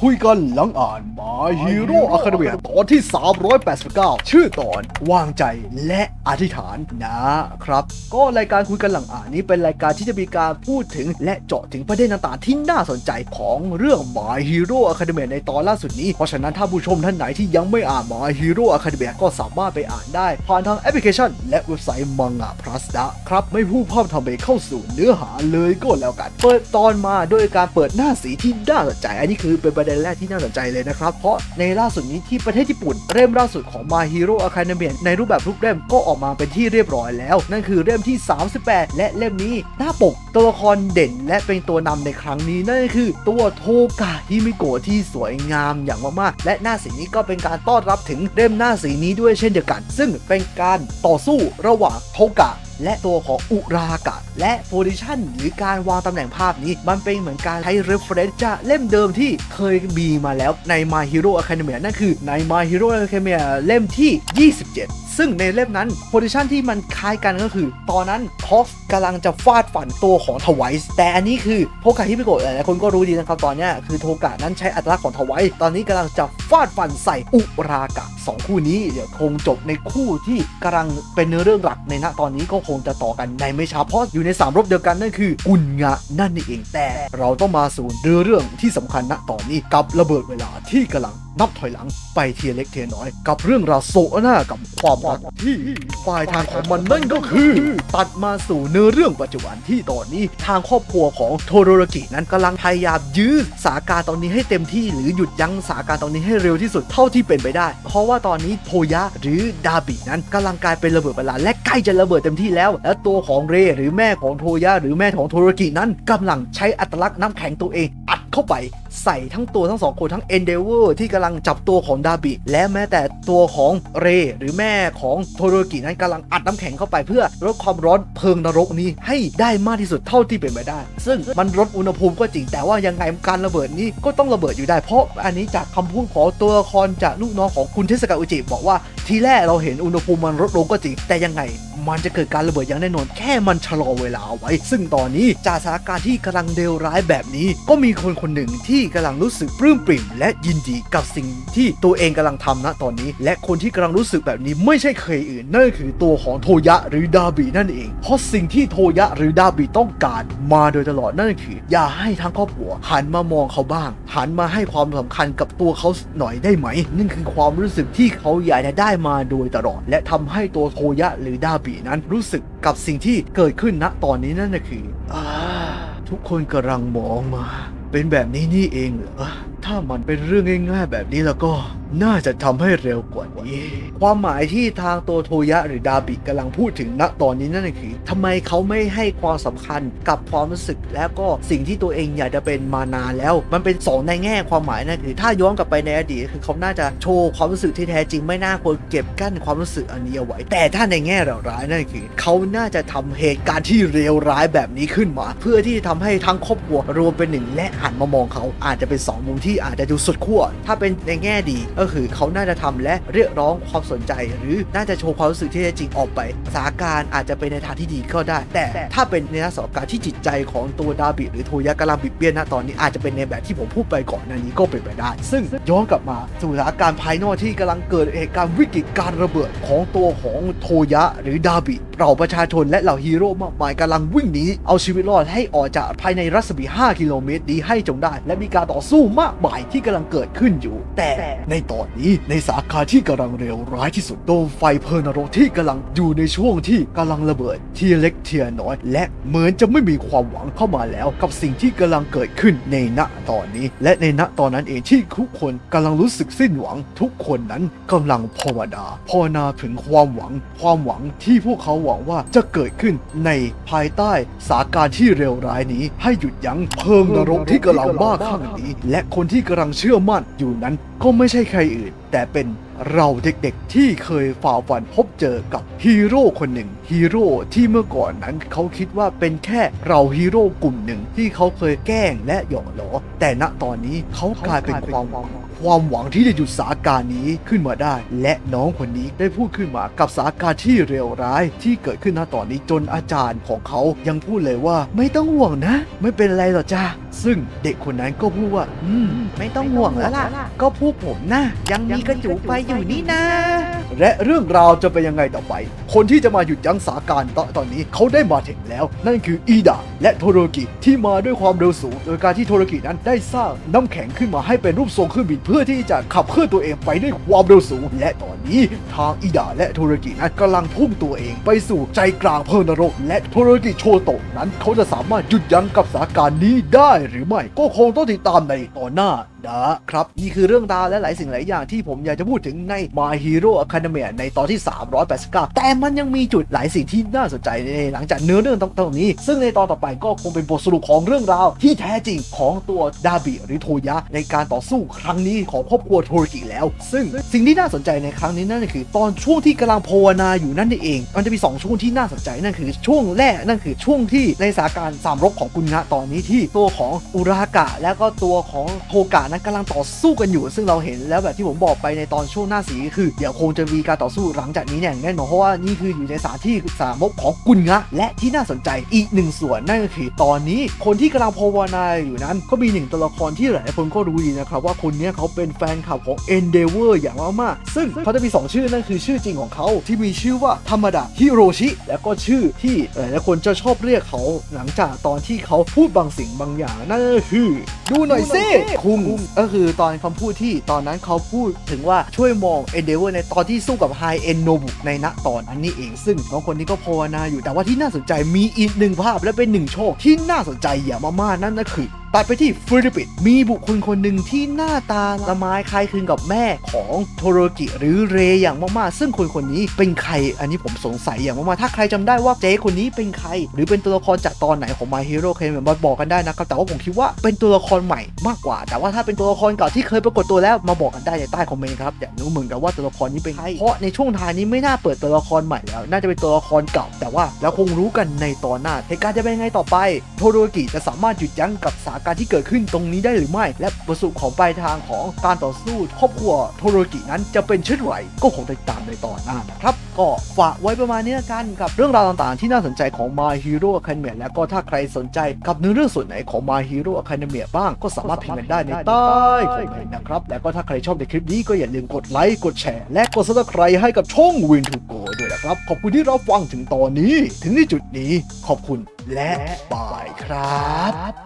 คุยกันหลังอ่านมาฮีโร่อะคาเดมีตอนที่ 389 ชื่อตอนวางใจและอธิษฐานนะครับ ก็รายการคุยกันหลังอ่านนี้เป็นรายการที่จะมีการพูดถึง และเจาะถึงประเด็นต่างๆที่น่าสนใจของเรื่อง My Hero Academia ในตอนล่าสุดนี้ เพราะฉะนั้นถ้าผู้ชมท่านไหนที่ยังไม่อ่าน My Hero Academia ก็สามารถไปอ่านได้ ผ่านทางแอปพลิเคชัน และเว็บไซต์ Manga Plus นะครับไม่พูดพร่ำทำเพลงเข้าสู่เนื้อหาเลยก็แล้วกัน เปิดตอนมาด้วยการเปิดหน้าสีที่น่าสนใจอันนี้คือเป็นประเด็นแรกที่น่าสนใจเลยนะครับ เพราะในล่าสุดนี้ที่ประเทศญี่ปุ่น เล่มล่าสุดของ My Hero Academia ในรูปแบบทุกเล่มก็ออกมาเป็นที่เรียบร้อยแล้ว นั่นคือเล่มที่ 38 และเล่มนี้หน้าปกตัวละครเด่นและเป็นตัวนำในครั้งนี้นั่นคือตัวโทกะฮิมิโกะที่สวยงามอย่างมากๆ และหน้าสีนี้ก็เป็นการต้อนรับถึงเล่มหน้าสีนี้ด้วยเช่นเดียวกัน ซึ่งเป็นการต่อสู้ระหว่างโทกะ และตัวของอุรากะ และโพซิชันหรือการวางตำแหน่งภาพนี้ มันเป็นเหมือนการใช้ reference จากเล่มเดิมที่เคยมีมาแล้วใน My Hero Academia นั่นคือใน My Hero Academia เล่มที่ 27 ซึ่งในเล่มนั้นโพซิชันที่มันคล้ายกันก็คือ ตอนนั้นท็อกกำลังจะฟาดฝันตัวของทวายส์แต่อันนี้คือโทกะฮิปิโกะหลายคนก็รู้ดีนะครับตอนนี้คือโทกะนั้นใช้อัตลักษณ์ของทวายส์ตอนนี้กำลังจะฟาดฟันใส่อุรากะสองคู่นี้เดี๋ยวคงจบในคู่ที่กำลังเป็นเนื้อเรื่องหลักในณตอนนี้ก็คงจะต่อกันในไม่ช้าเพราะอยู่ในสามรบเดียวกันนั่นคือกุนงะนั่นเองแต่เราต้องมาสู่เนื้อเรื่องที่สำคัญณตอนนี้กับระเบิดเวลาที่กำลังนับถอยหลังไปเทียเล็กเทียน้อย กับเรื่องราวโศกนากับความรักที่ปลายทางของมันนั่นก็คือ ตัดมาสู่เนื้อเรื่องปัจจุบันที่ตอนนี้ทางครอบครัวของโทโรรากินั้นกำลังพยายามยื้อสาการตอนนี้ให้เต็มที่หรือหยุดยั้งสาการตอนนี้ให้เร็วที่สุดเท่าที่เป็นไปได้ เพราะว่าตอนนี้โทยะหรือดาบินั้นกำลังกลายเป็นระเบิดเวลาและใกล้จะระเบิดเต็มที่แล้ว และตัวของเรหรือแม่ของโทยะหรือแม่ของโทโรกินั้นกำลังใช้อัตลักษณ์น้ำแข็งตัวเองอัดเข้าไป ใส่ทั้งตัวทั้งสองคนทั้ง Endeavor ที่กำลังจับตัวของดาบิ และแม้แต่ตัวของเร หรือแม่ของโทโรกินั้นกำลังอัดน้ำแข็งเข้าไปเพื่อลดความร้อนเพลิงนรกนี้ให้ได้มากที่สุดเท่าที่เป็นไปได้ ซึ่งมันลดอุณหภูมิก็จริงแต่ว่ายังไงการระเบิดนี้ก็ต้องระเบิดอยู่ได้เพราะอันนี้จากคำพูดของตัวละครจากลูกน้องของคุณเทสกาอุจิบอกว่าทีแรกเราเห็นอุณหภูมิมันลดลงก็จริงแต่ยังไงมันจะเกิดการระเบิดอย่างแน่นอน แค่มันชะลอเวลาเอาไว้ ซึ่งตอนนี้จากสถานการณ์ที่กำลังเลวร้ายแบบนี้ ก็มีคนคนหนึ่งที่กำลังรู้สึกปลื้มปริ่ม และยินดีกับสิ่งที่ตัวเองกำลังทำณตอนนี้ และคนที่กำลังรู้สึกแบบนี้ไม่ใช่ใครอื่น นั่นคือตัวของโทยะหรือดาบินั่นเอง เพราะสิ่งที่โทยะหรือดาบิต้องการมาโดยตลอดนั่นคือ อย่าให้ทั้งครอบครัวหันมามองเขาบ้าง หันมาให้ความสำคัญกับตัวเขาหน่อยได้ไหม นั่นคือความรู้สึกที่เขาอยากจะได้มาโดยตลอด และทำให้ตัวโทยะหรือดาบินั้นรู้สึกกับสิ่งที่เกิดขึ้นณตอนนี้นั่นคืออทุกคนกำลังมองมา เป็นแบบนี้นี่เองเหรอถ้ามันเป็นเรื่องง่ายๆแบบนี้แล้วก็ น่าจะทำให้เร็วกว่านี้ ความหมายที่ทางตัวโทยะหรือดาบิกำลังพูดถึงณตอนนี้นั่นคือทำไมเขาไม่ให้ความสำคัญกับความรู้สึกแล้วก็สิ่งที่ตัวเองอยากจะเป็นมานานแล้ว มันเป็นสองในแง่ความหมายนั่นคือถ้าย้อนกลับไปในอดีตคือเขาน่าจะโชว์ความรู้สึกที่แท้จริงไม่น่าควรเก็บกั้นความรู้สึกอันนี้เอาไว้ แต่ถ้าในแง่ร้ายนั่นคือเขาน่าจะทำเหตุการณ์ที่เลวร้ายแบบนี้ขึ้นมา เพื่อที่จะทำให้ทั้งครอบครัวรวมเป็นหนึ่งและหันมามองเขาอาจจะเป็นสองมุมที่อาจจะดูสุดขั้วถ้าเป็นในแง่ดีก็คือเขาน่าจะทำและเรียกร้องความสนใจ หรือน่าจะโชว์ความรู้สึกที่แท้จริงออกไปสถานการณ์อาจจะเป็นในทางที่ดีก็ได้ แต่ถ้าเป็นในสถานการณ์ที่จิตใจของตัวดาบิหรือโทยะกำลังบิดเบี้ยนณตอนนี้อาจจะเป็นในแบบที่ผมพูดไปก่อนหน้านี้ก็เป็นไปได้ ซึ่งย้อนกลับมาสู่สถานการณ์ภายนอกที่กำลังเกิดเหตุการณ์วิกฤตการระเบิดของตัวของโทยะหรือดาบิ เหล่าประชาชนและเหล่าฮีโร่มากมายกำลังวิ่งหนีเอาชีวิตรอดให้ออกจากภายในรัศมี 5 กิโลเมตรนี้ให้จงได้ และมีการต่อสู้มากมายที่กำลังเกิดขึ้นอยู่ แต่ในตอนนี้ในสาขาที่กำลังเร็วร้ายที่สุดโดมไฟเพลินรกที่กำลังอยู่ในช่วงที่กำลังระเบิดทีเล็กเทียน้อย และเหมือนจะไม่มีความหวังเข้ามาแล้ว กับสิ่งที่กำลังเกิดขึ้นในณตอนนี้ และในณตอนนั้นเองที่ทุกคนกำลังรู้สึกสิ้นหวัง ทุกคนนั้นกำลังภาวนาภาวนาถึงความหวัง ความหวังที่พวกเขาหวังว่าจะเกิดขึ้นในภายใต้สาการที่เลวร้ายนี้ ให้หยุดยั้งเพลิงนรกที่กำลังบ้าคลั่งนี้ และคนที่กำลังเชื่อมั่นอยู่นั้นก็ไม่ใช่ใครอื่น แต่เป็นเราเด็กๆที่เคยฝ่าฟันพบเจอกับฮีโร่คนหนึ่งฮีโร่ที่เมื่อก่อนนั้นเขาคิดว่าเป็นแค่เราฮีโร่กลุ่มหนึ่งที่เขาเคยแกล้งและหยอกล้อแต่ณตอนนี้เขากลายเป็นความหวัง ความหวังที่จะหยุดสาการนี้ขึ้นมาได้ และน้องคนนี้ได้พูดขึ้นมากับสาการที่เลวร้ายที่เกิดขึ้นณตอนนี้จนอาจารย์ของเขายังพูดเลยว่าไม่ต้องห่วงนะ ไม่เป็นไรหรอกจ้าซึ่งเด็กคนนั้นก็พูดว่า อืม ไม่ต้องห่วงแล้วล่ะ ก็พวกผมนะยังมีกระจุไปอยู่นี่นะ และเรื่องราวจะเป็นยังไงต่อไป คนที่จะมาหยุดยั้งสาการณ์ตตอนนี้เขาได้มาถึงแล้ว นั่นคืออีดาและโทโรกิที่มาด้วยความเร็วสูง โดยการที่โทโรกินั้นได้สร้างน้ำแข็งขึ้นมาให้เป็นรูปทรงเครื่องบินเพื่อที่จะขับเคลื่อนตัวเองไปด้วยความเร็วสูง และตอนนี้ทางอีดาและโทโรกินั้นกำลังพุ่งตัวเองไปสู่ใจกลางเพลิงนรก และโทโรกิโชโตะนั้นเขาจะสามารถหยุดยั้งกับสาการนี้ได้หรือไม่ก็คงต้องติดตามในตอนหน้า นะครับ นี่คือเรื่องราวและหลายสิ่งหลายอย่างที่ผมอยากจะพูดถึงใน My Hero Academia ในตอนที่ 389 แต่มันยังมีจุดหลายสิ่งที่น่าสนใจในหลังจากเนื้อเรื่องตรงนี้ ซึ่งในตอนต่อไปก็คงเป็นบทสรุปของเรื่องราวที่แท้จริงของตัวดาบิรือโทยะ ในการต่อสู้ครั้งนี้ของครอบครัวโทริกิแล้ว ซึ่งสิ่งที่น่าสนใจในครั้งนี้นั่นคือตอนช่วงที่กำลังภาวนาอยู่นั่นเอง มันจะมี 2 ช่วงที่น่าสนใจนั่นคือช่วงแรกนั่นคือช่วงที่ในสถานการณ์สามรบของกุณงะตอนนี้ที่ตัวของอุรากะ แล้วก็ตัวของโทกะนั้นกำลังต่อสู้กันอยู่ ซึ่งเราเห็นแล้วแบบที่ผมบอกไปในตอนช่วงหน้าสีคือเดี๋ยวคงจะมีการต่อสู้หลังจากนี้เนี่ยแน่นอนเพราะว่านี่คืออยู่ในสถานที่สามบของกุณงะ และที่น่าสนใจอีกหนึ่งส่วนนั่นก็คือตอนนี้คนที่กำลังภาวนาอยู่นั้น ก็มีหนึ่งตัวละครที่หลายคนก็รู้ดีนะครับว่าคนนี้เขาเป็นแฟนคลับของ Endeavor อย่างมากๆซึ่งเขาจะมี 2 ชื่อนั่นคือชื่อจริงของเขาที่มีชื่อว่าธรรมดาฮิโรชิแล้วก็ชื่อที่หลายคนจะชอบเรียกเขาหลังจากตอนที่เขาพูดบางสิ่งบางอย่างนั่นก็คือ ดูหน่อยสิคุงก็คือตอนคำพูดที่ตอนนั้นเขาพูดถึงว่าช่วยมอง Endeavor ในตอนที่สู้กับ High End Nobu ในณตอนอันนี้เอง ซึ่งน้องคนนี้ก็ภาวนาอยู่แต่ว่าที่น่าสนใจมีอีกหนึ่งภาพและเป็นหนึ่งโชคที่น่าสนใจอย่างมากๆนั่นก็คือ ตัดไปที่ฟิลิปปินส์มีบุคคลคนหนึ่งที่หน้าตาละไม้คล้ายคลึงกับแม่ของโทโรกิหรือเรอย่างมากๆ ซึ่งคนคนนี้เป็นใครอันนี้ผมสงสัยอย่างมากๆ ถ้าใครจำได้ว่าเจ๊คนนี้เป็นใคร หรือเป็นตัวละครจากตอนไหนของ My Hero Academia มาบอกกันได้นะครับ แต่ว่าผมคิดว่าเป็นตัวละครใหม่มากกว่า แต่ว่าถ้าเป็นตัวละครเก่าที่เคยปรากฏตัวแล้วมาบอกกันได้ในใต้คอมเมนต์ครับอยากรู้เหมือนกันว่าตัวละครนี้เป็นใครเพราะในช่วงท้ายนี้ไม่น่าเปิดตัวละครใหม่แล้ว น่าจะเป็นตัวละครเก่า แต่ว่าแล้วคงรู้กันในตอนหน้าเหตุการณ์จะเป็นยังไงต่อไป โทโรกิจะสามารถหยุดยั้งกับสาการณ์ที่เกิดขึ้นตรงนี้ได้หรือไม่ และบทสรุปของปลายทางของการต่อสู้ครอบครัวโทโรกินั้นจะเป็นเช่นไรก็คงติดตามในตอนหน้านะครับ ก็ฝากไว้ประมาณนี้ละกันกับเรื่องราวต่างๆ ที่น่าสนใจของ My Hero Academia และก็ถ้าใครสนใจกับเนื้อเรื่องส่วนไหนของ My Hero Academia บ้างก็สามารถพิมพ์กันได้ในใต้คอมเมนต์นะครับ และก็ถ้าใครชอบในคลิปนี้ก็อย่าลืมกดไลค์กดแชร์และกด subscribe ให้กับช่อง Win to Go ด้วยนะครับ ขอบคุณที่รับฟังถึงตอนนี้ ถึงในจุดนี้ขอบคุณและบายครับ